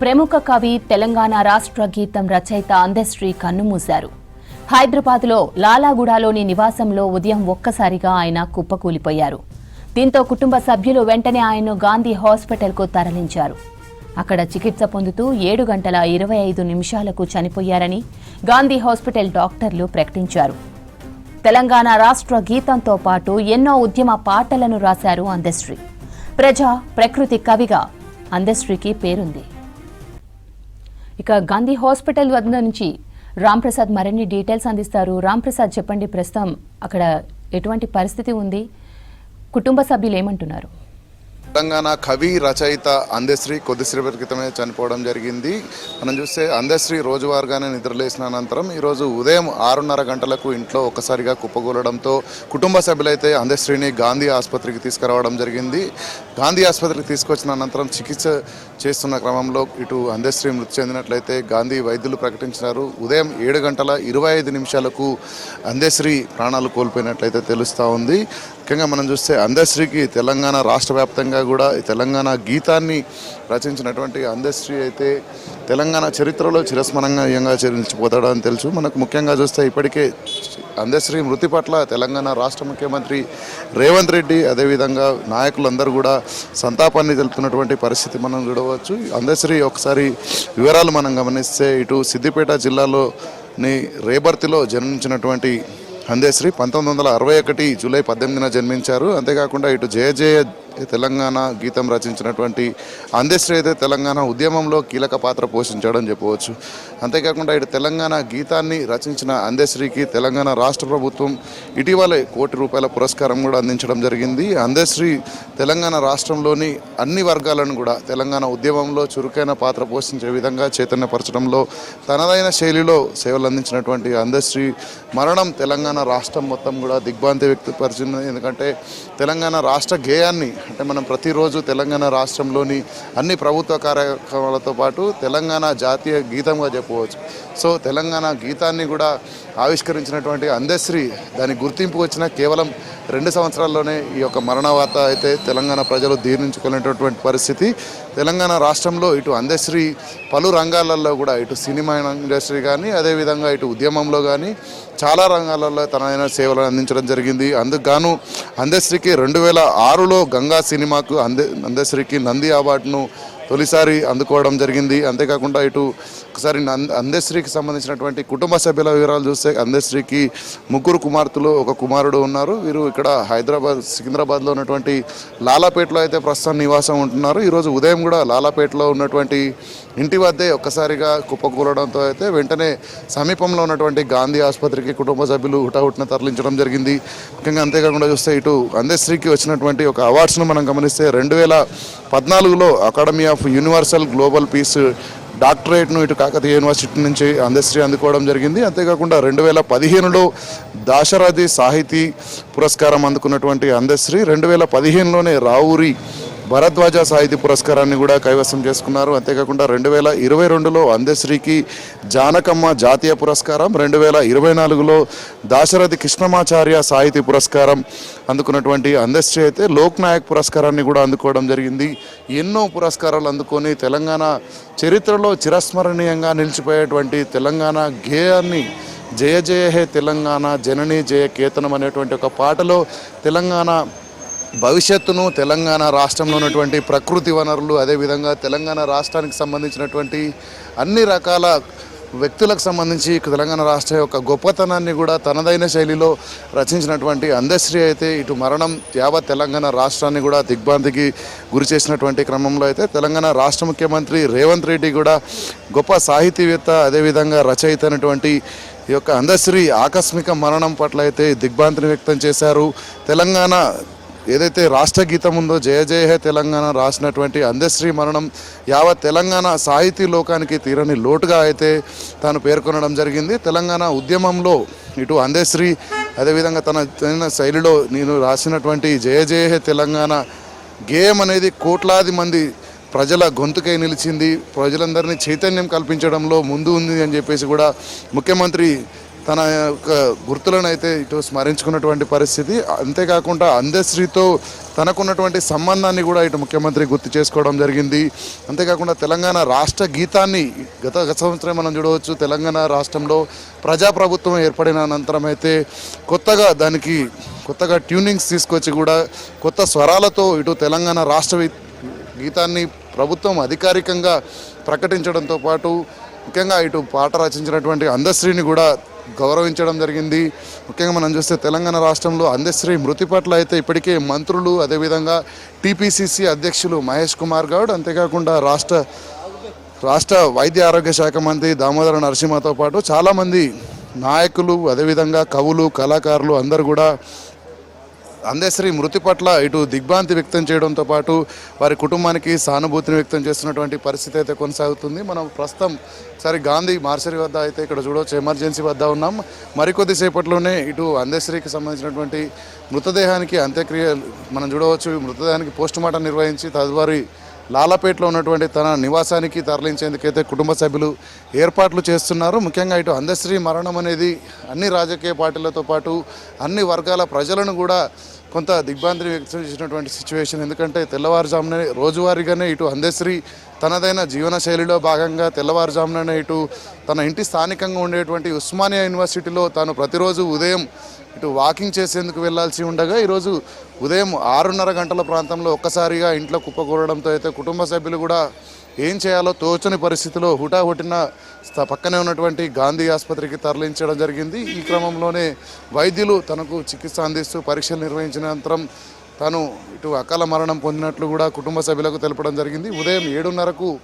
ప్రముఖ కవి తెలంగాణ రాష్ట్ర గీతం రచయిత అందశ్రీ కన్నుమూశారు. హైదరాబాద్లో లాలాగూడలోని నివాసంలో ఉదయం ఒక్కసారిగా ఆయన కుప్పకూలిపోయారు. దీంతో కుటుంబ సభ్యులు వెంటనే ఆయన్ను గాంధీ హాస్పిటల్కు తరలించారు. అక్కడ చికిత్స పొందుతూ ఏడు గంటల ఇరవై ఐదు నిమిషాలకు చనిపోయారని గాంధీ హాస్పిటల్ డాక్టర్లు ప్రకటించారు. తెలంగాణ రాష్ట్ర గీతంతో పాటు ఎన్నో ఉద్యమ పాటలను రాశారు అందశ్రీ. ప్రజా ప్రకృతి కవిగా అందశ్రీకి పేరుంది. ఇక గాంధీ హాస్పిటల్ వద్ద నుంచి రామ్ ప్రసాద్ మరిన్ని డీటెయిల్స్ అందిస్తారు. రామ్ ప్రసాద్ చెప్పండి ప్రస్తుతం అక్కడ ఎటువంటి పరిస్థితి ఉంది? కుటుంబ సభ్యులు ఏమంటున్నారు? తెలంగాణ కవి రచయిత అందశ్రీ కొద్దిసేపటి క్రితమే చనిపోవడం జరిగింది. మనం చూస్తే అందశ్రీ రోజువారుగానే నిద్రలేసిన అనంతరం ఈరోజు ఉదయం ఆరున్నర గంటలకు ఇంట్లో ఒక్కసారిగా కుప్పకూలడంతో కుటుంబ సభ్యులైతే అందశ్రీని గాంధీ ఆసుపత్రికి తీసుకురావడం జరిగింది. గాంధీ ఆసుపత్రికి తీసుకొచ్చిన అనంతరం చికిత్స చేస్తున్న క్రమంలో ఇటు అందశ్రీ మృతి చెందినట్లయితే గాంధీ వైద్యులు ప్రకటించినారు. ఉదయం ఏడు గంటల ఇరవై ఐదు నిమిషాలకు అందశ్రీ ప్రాణాలు కోల్పోయినట్లయితే తెలుస్తూ ఉంది. ముఖ్యంగా మనం చూస్తే అందశ్రీకి తెలంగాణ రాష్ట్ర వ్యాప్తంగా కూడా తెలంగాణ గీతాన్ని రచించినటువంటి అందశ్రీ అయితే తెలంగాణ చరిత్రలో చిరస్మరణీయంగా అని తెలుసు. మనకు ముఖ్యంగా చూస్తే ఇప్పటికే అందశ్రీ మృతి పట్ల తెలంగాణ రాష్ట్ర ముఖ్యమంత్రి రేవంత్ రెడ్డి అదేవిధంగా నాయకులందరూ కూడా సంతాపాన్ని తెలుపుతున్నటువంటి పరిస్థితి మనం చూడవచ్చు. అందశ్రీ ఒకసారి వివరాలు మనం గమనిస్తే ఇటు సిద్దిపేట జిల్లాలోని రేబర్తిలో జన్మించినటువంటి అందశ్రీ పంతొమ్మిది వందల అరవై ఒకటి జూలై పద్దెనిమిదిన జన్మించారు. అంతేకాకుండా ఇటు జయ జయ తెలంగాణ గీతం రచించినటువంటి అందశ్రీ అయితే తెలంగాణ ఉద్యమంలో కీలక పాత్ర పోషించాడని చెప్పవచ్చు. అంతేకాకుండా ఇటు తెలంగాణ గీతాన్ని రచించిన అందశ్రీకి తెలంగాణ రాష్ట్ర ప్రభుత్వం ఇటీవలే కోటి రూపాయల పురస్కారం కూడా అందించడం జరిగింది. అందశ్రీ తెలంగాణ రాష్ట్రంలోని అన్ని వర్గాలను కూడా తెలంగాణ ఉద్యమంలో చురుకైన పాత్ర పోషించే విధంగా చైతన్యపరచడంలో తనదైన శైలిలో సేవలు అందించినటువంటి అందశ్రీ మరణం తెలంగాణ రాష్ట్రం మొత్తం కూడా దిగ్భాంతి వ్యక్తపరిచింది. ఎందుకంటే తెలంగాణ రాష్ట్ర గేయాన్ని అంటే మనం ప్రతిరోజు తెలంగాణ రాష్ట్రంలోని అన్ని ప్రభుత్వ కార్యక్రమాలతో పాటు తెలంగాణ జాతీయ గీతంగా చెప్పవచ్చు సో తెలంగాణ గీతాన్ని కూడా ఆవిష్కరించినటువంటి అందశ్రీ దాని గుర్తింపు వచ్చిన కేవలం రెండు సంవత్సరాల్లోనే ఈ యొక్క మరణ వార్త అయితే తెలంగాణ ప్రజలు దీర్ణించుకునేటటువంటి పరిస్థితి. తెలంగాణ రాష్ట్రంలో ఇటు అందశ్రీ పలు రంగాలలో కూడా ఇటు సినిమా ఇండస్ట్రీ కానీ అదేవిధంగా ఇటు ఉద్యమంలో కానీ చాలా రంగాలలో తనైన సేవలు అందించడం జరిగింది. అందుకు గాను అందశ్రీకి రెండు వేల ఆరులో గంగా సినిమాకు అందే అందశ్రీకి నంది అవార్డును తొలిసారి అందుకోవడం జరిగింది. అంతేకాకుండా ఇటు ఒకసారి నంద అందశ్రీకి సంబంధించినటువంటి కుటుంబ సభ్యుల వివరాలు చూస్తే అందశ్రీకి ముగ్గురు కుమార్తెలు ఒక కుమారుడు ఉన్నారు. వీరు ఇక్కడ హైదరాబాద్ సికింద్రాబాద్లో ఉన్నటువంటి లాలాపేటలో అయితే ప్రస్తుతం నివాసం ఉంటున్నారు. ఈరోజు ఉదయం కూడా లాలాపేటలో ఉన్నటువంటి ఇంటి వద్దే ఒక్కసారిగా కుప్పకూలడంతో అయితే వెంటనే సమీపంలో ఉన్నటువంటి గాంధీ ఆసుపత్రికి కుటుంబ సభ్యులు హుటాహుటిన తరలించడం జరిగింది. ముఖ్యంగా అంతేకాకుండా చూస్తే ఇటు అందశ్రీకి వచ్చినటువంటి ఒక అవార్డ్స్ను మనం గమనిస్తే రెండు వేల పద్నాలుగులో academy of universal global peace డాక్టరేట్ను ఇటు కాకతీయ యూనివర్సిటీ నుంచి అందశ్రీ అందుకోవడం జరిగింది. అంతేకాకుండా రెండు వేల పదిహేనులో దాశరథి సాహితీ పురస్కారం అందుకున్నటువంటి అందశ్రీ రెండు వేల పదిహేనులోనే రావూరి భరద్వాజ సాహితీ పురస్కారాన్ని కూడా కైవసం చేసుకున్నారు. అంతేకాకుండా రెండు వేల ఇరవై రెండులో అందశ్రీకి జానకమ్మ జాతీయ పురస్కారం రెండు వేల ఇరవై నాలుగులో దాశరథి కృష్ణమాచార్య సాహితీ పురస్కారం అందుకున్నటువంటి అందశ్రీ అయితే లోక్ నాయక్ పురస్కారాన్ని కూడా అందుకోవడం జరిగింది. ఎన్నో పురస్కారాలు అందుకొని తెలంగాణ చరిత్రలో చిరస్మరణీయంగా నిలిచిపోయేటువంటి తెలంగాణ గేయాన్ని జయ జయ హే తెలంగాణ జననీ జయ కేతనం అనేటువంటి ఒక పాటలో తెలంగాణ భవిష్యత్తును తెలంగాణ రాష్ట్రంలో ఉన్నటువంటి ప్రకృతి వనరులు అదేవిధంగా తెలంగాణ రాష్ట్రానికి సంబంధించినటువంటి అన్ని రకాల వ్యక్తులకు సంబంధించి తెలంగాణ రాష్ట్ర యొక్క గొప్పతనాన్ని కూడా తనదైన శైలిలో రచించినటువంటి అందశ్రీ అయితే ఇటు మరణం యావత్ తెలంగాణ రాష్ట్రాన్ని కూడా దిగ్భ్రాంతికి గురి చేసినటువంటి క్రమంలో అయితే తెలంగాణ రాష్ట్ర ముఖ్యమంత్రి రేవంత్ రెడ్డి కూడా గొప్ప సాహితీవేత్త అదేవిధంగా రచయిత అయినటువంటి ఈ యొక్క అందశ్రీ ఆకస్మిక మరణం పట్ల అయితే దిగ్భ్రాంతిని వ్యక్తం చేశారు. తెలంగాణ ఏదైతే రాష్ట్ర గీతం ఉందో జయ జయ హే తెలంగాణ రాసినటువంటి అందశ్రీ మరణం యావత్ తెలంగాణ సాహితీ లోకానికి తీరని లోటుగా అయితే తాను పేర్కొనడం జరిగింది. తెలంగాణ ఉద్యమంలో ఇటు అందశ్రీ అదేవిధంగా తన తన శైలిలో నేను రాసినటువంటి జయ జయ హే తెలంగాణ గేయం అనేది కోట్లాది మంది ప్రజల గొంతుకై నిలిచింది. ప్రజలందరినీ చైతన్యం కల్పించడంలో ముందు ఉంది అని చెప్పేసి కూడా ముఖ్యమంత్రి తన యొక్క గుర్తులను అయితే ఇటు స్మరించుకున్నటువంటి పరిస్థితి. అంతేకాకుండా అందశ్రీతో తనకున్నటువంటి సంబంధాన్ని కూడా ఇటు ముఖ్యమంత్రి గుర్తు చేసుకోవడం జరిగింది. అంతేకాకుండా తెలంగాణ రాష్ట్ర గీతాన్ని గత గత సంవత్సరం మనం చూడవచ్చు. తెలంగాణ రాష్ట్రంలో ప్రజాప్రభుత్వం ఏర్పడిన అనంతరం అయితే కొత్తగా దానికి కొత్తగా ట్యూనింగ్స్ తీసుకొచ్చి కూడా కొత్త స్వరాలతో ఇటు తెలంగాణ రాష్ట్ర గీతాన్ని ప్రభుత్వం అధికారికంగా ప్రకటించడంతో పాటు ముఖ్యంగా ఇటు పాట రచించినటువంటి అందశ్రీని కూడా గౌరవించడం జరిగింది. ముఖ్యంగా మనం చూస్తే తెలంగాణ రాష్ట్రంలో అందశ్రీ మృతి పట్ల అయితే ఇప్పటికే మంత్రులు అదేవిధంగా టీపీసీసీ అధ్యక్షులు మహేష్ కుమార్ గౌడ్ అంతేకాకుండా రాష్ట్ర రాష్ట్ర వైద్య ఆరోగ్య శాఖ మంత్రి దామోదర నరసింహతో పాటు చాలామంది నాయకులు అదేవిధంగా కవులు కళాకారులు అందరూ కూడా అందశ్రీ మృతి పట్ల ఇటు దిగ్భ్రాంతి వ్యక్తం చేయడంతో పాటు వారి కుటుంబానికి సానుభూతిని వ్యక్తం చేస్తున్నటువంటి పరిస్థితి అయితే కొనసాగుతుంది. మనం ప్రస్తుతం సరే గాంధీ మార్చరీ వద్ద అయితే ఇక్కడ చూడవచ్చు ఎమర్జెన్సీ వద్ద ఉన్నాం. మరికొద్ది సేపట్లోనే ఇటు అందశ్రీకి సంబంధించినటువంటి మృతదేహానికి అంత్యక్రియ మనం చూడవచ్చు మృతదేహానికి పోస్ట్ మార్టం నిర్వహించి తదువారి లాలపేటలో ఉన్నటువంటి తన నివాసానికి తరలించేందుకైతే కుటుంబ సభ్యులు ఏర్పాట్లు చేస్తున్నారు. ముఖ్యంగా ఇటు అందశ్రీ మరణం అనేది అన్ని రాజకీయ పార్టీలతో పాటు అన్ని వర్గాల ప్రజలను కూడా కొంత దిగ్భ్రాంతి వ్యక్తం చేసినటువంటి సిచ్యువేషన్ ఎందుకంటే తెల్లవారుజామునే రోజువారీగానే ఇటు అందశ్రీ తనదైన జీవన శైలిలో భాగంగా తెల్లవారుజాముననే ఇటు తన ఇంటి స్థానికంగా ఉండేటువంటి ఉస్మానియా యూనివర్సిటీలో తాను ప్రతిరోజు ఉదయం ఇటు వాకింగ్ చేసేందుకు వెళ్ళాల్సి ఉండగా ఈరోజు ఉదయం ఆరున్నర గంటల ప్రాంతంలో ఒక్కసారిగా ఇంట్లో కుప్పకూరడంతో అయితే కుటుంబ సభ్యులు కూడా ఏం చేయాలో తోచని పరిస్థితిలో హుటాహుటిన స్థ- పక్కనే ఉన్నటువంటి గాంధీ ఆసుపత్రికి తరలించడం జరిగింది. ఈ క్రమంలోనే వైద్యులు తనకు చికిత్స అందిస్తూ పరీక్షలు నిర్వహించిన అనంతరం తను ఇటు అకాల మరణం పొందినట్లు కూడా కుటుంబ సభ్యులకు తెలపడం జరిగింది. ఉదయం ఏడున్నరకు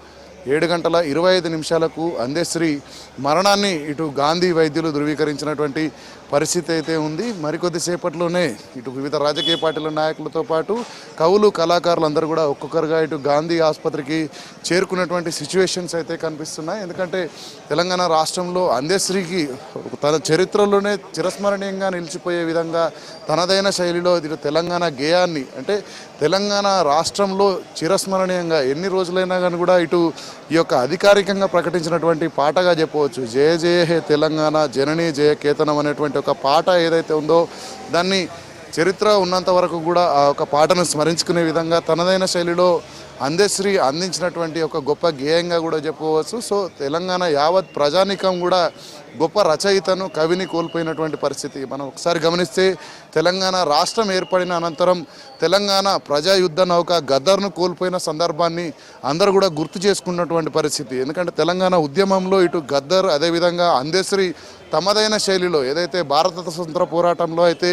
ఏడు గంటల ఇరవై ఐదు నిమిషాలకు అందేశ్రీ మరణాన్ని ఇటు గాంధీ వైద్యులు ధృవీకరించినటువంటి పరిస్థితి అయితే ఉంది. మరికొద్ది సేపట్లోనే ఇటు వివిధ రాజకీయ పార్టీల నాయకులతో పాటు కవులు కళాకారులు అందరూ కూడా ఒక్కొక్కరుగా ఇటు గాంధీ ఆసుపత్రికి చేరుకున్నటువంటి సిచ్యువేషన్స్ అయితే కనిపిస్తున్నాయి. ఎందుకంటే తెలంగాణ రాష్ట్రంలో అందేశ్రీకి తన చరిత్రలోనే చిరస్మరణీయంగా నిలిచిపోయే విధంగా తనదైన శైలిలో ఇటు తెలంగాణ గేయాన్ని అంటే తెలంగాణ రాష్ట్రంలో చిరస్మరణీయంగా ఎన్ని రోజులైనా కానీ కూడా ఇటు ఈ యొక్క అధికారికంగా ప్రకటించినటువంటి పాటగా చెప్పవచ్చు. జయ జయ హే తెలంగాణ జననీ జయ కేతనం అనేటువంటి ఒక పాట ఏదైతే ఉందో దాన్ని చరిత్ర ఉన్నంత వరకు కూడా ఆ ఒక పాటను స్మరించుకునే విధంగా తనదైన శైలిలో అందశ్రీ అందించినటువంటి ఒక గొప్ప గేయంగా కూడా చెప్పుకోవచ్చు. సో తెలంగాణ యావత్ ప్రజానికం కూడా గొప్ప రచయితను కవిని కోల్పోయినటువంటి పరిస్థితి మనం ఒకసారి గమనిస్తే తెలంగాణ రాష్ట్రం ఏర్పడిన అనంతరం తెలంగాణ ప్రజా యుద్ధ నౌక గద్దర్ను కోల్పోయిన సందర్భాన్ని అందరూ కూడా గుర్తు చేసుకున్నటువంటి పరిస్థితి. ఎందుకంటే తెలంగాణ ఉద్యమంలో ఇటు గద్దర్ అదేవిధంగా అందశ్రీ తమదైన శైలిలో ఏదైతే భారత స్వతంత్ర పోరాటంలో అయితే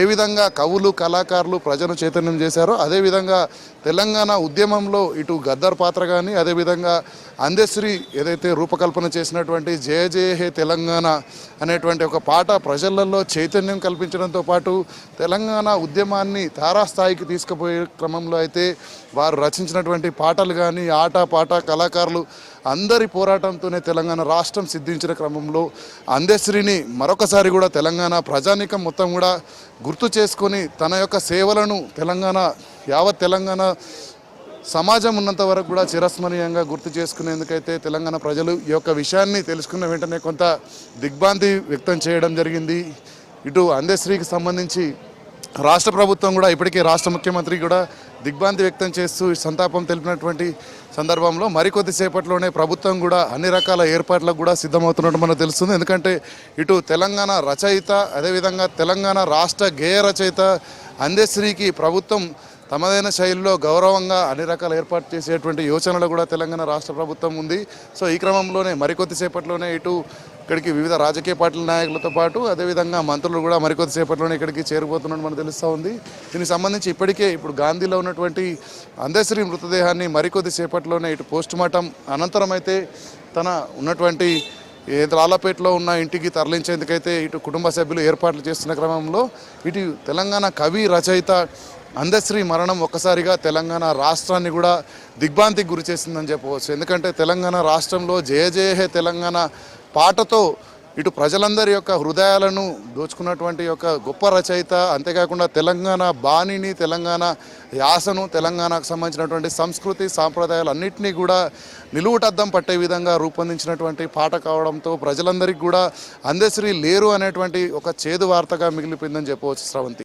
ఏ విధంగా కవులు కళాకారులు ప్రజను చైతన్యం చేశారో అదేవిధంగా తెలంగాణ ఉద్యమంలో ఇటు గద్దర్ పాత్ర కానీ అదేవిధంగా అందశ్రీ ఏదైతే రూపకల్పన చేసినటువంటి జయ జయ హే తెలంగాణ అనేటువంటి ఒక పాట ప్రజలలో చైతన్యం కల్పించడంతో పాటు తెలంగాణ ఉద్యమాన్ని తారాస్థాయికి తీసుకుపోయే క్రమంలో అయితే వారు రచించినటువంటి పాటలు కానీ ఆట పాట కళాకారులు అందరి పోరాటంతోనే తెలంగాణ రాష్ట్రం సిద్ధించిన క్రమంలో అందశ్రీని మరొకసారి కూడా తెలంగాణ ప్రజానీకం మొత్తం కూడా గుర్తు చేసుకొని తన యొక్క సేవలను తెలంగాణ యావత్ తెలంగాణ సమాజం ఉన్నంత వరకు కూడా చిరస్మరణీయంగా గుర్తు చేసుకునేందుకైతే తెలంగాణ ప్రజలు ఈ యొక్క విషయాన్ని తెలుసుకున్న వెంటనే కొంత దిగ్భ్రాంతి వ్యక్తం చేయడం జరిగింది. ఇటు అందశ్రీకి సంబంధించి రాష్ట్ర ప్రభుత్వం కూడా ఇప్పటికే రాష్ట్ర ముఖ్యమంత్రి కూడా దిగ్భ్రాంతి వ్యక్తం చేస్తూ సంతాపం తెలిపినటువంటి సందర్భంలో మరికొద్దిసేపట్లోనే ప్రభుత్వం కూడా అన్ని రకాల ఏర్పాట్లకు కూడా సిద్ధమవుతున్నట్టు మనకు తెలుస్తుంది. ఎందుకంటే ఇటు తెలంగాణ రచయిత అదేవిధంగా తెలంగాణ రాష్ట్ర గేయ రచయిత అందశ్రీకి ప్రభుత్వం తమదైన శైలిలో గౌరవంగా అన్ని రకాల ఏర్పాటు చేసేటువంటి యోచనలు కూడా తెలంగాణ రాష్ట్ర ప్రభుత్వం ఉంది. సో ఈ క్రమంలోనే మరికొద్దిసేపట్లోనే ఇటు ఇక్కడికి వివిధ రాజకీయ పార్టీల నాయకులతో పాటు అదేవిధంగా మంత్రులు కూడా మరికొద్దిసేపట్లోనే ఇక్కడికి చేరిపోతున్నట్టు మనకు తెలుస్తూ ఉంది. దీనికి సంబంధించి ఇప్పటికే ఇప్పుడు గాంధీలో ఉన్నటువంటి అందశ్రీ మృతదేహాన్ని మరికొద్దిసేపట్లోనే ఇటు పోస్ట్ మార్టం అనంతరం అయితే తన ఉన్నటువంటి రాళ్ళపేటలో ఉన్న ఇంటికి తరలించేందుకైతే ఇటు కుటుంబ సభ్యులు ఏర్పాట్లు చేస్తున్న క్రమంలో ఇటు తెలంగాణ కవి రచయిత అందశ్రీ మరణం ఒక్కసారిగా తెలంగాణ రాష్ట్రాన్ని కూడా దిగ్భ్రాంతికి గురి చేసిందని చెప్పవచ్చు. ఎందుకంటే తెలంగాణ రాష్ట్రంలో జయ జయ హే తెలంగాణ పాటతో ఇటు ప్రజలందరి యొక్క హృదయాలను దోచుకున్నటువంటి యొక్క గొప్ప రచయిత అంతేకాకుండా తెలంగాణ బాణిని తెలంగాణ యాసను తెలంగాణకు సంబంధించినటువంటి సంస్కృతి సాంప్రదాయాలు అన్నింటినీ కూడా నిలువుటద్దం పట్టే విధంగా రూపొందించినటువంటి పాట కావడంతో ప్రజలందరికీ కూడా అందశ్రీ లేరు అనేటువంటి ఒక చేదు వార్తగా మిగిలిపోయిందని చెప్పవచ్చు స్రవంతి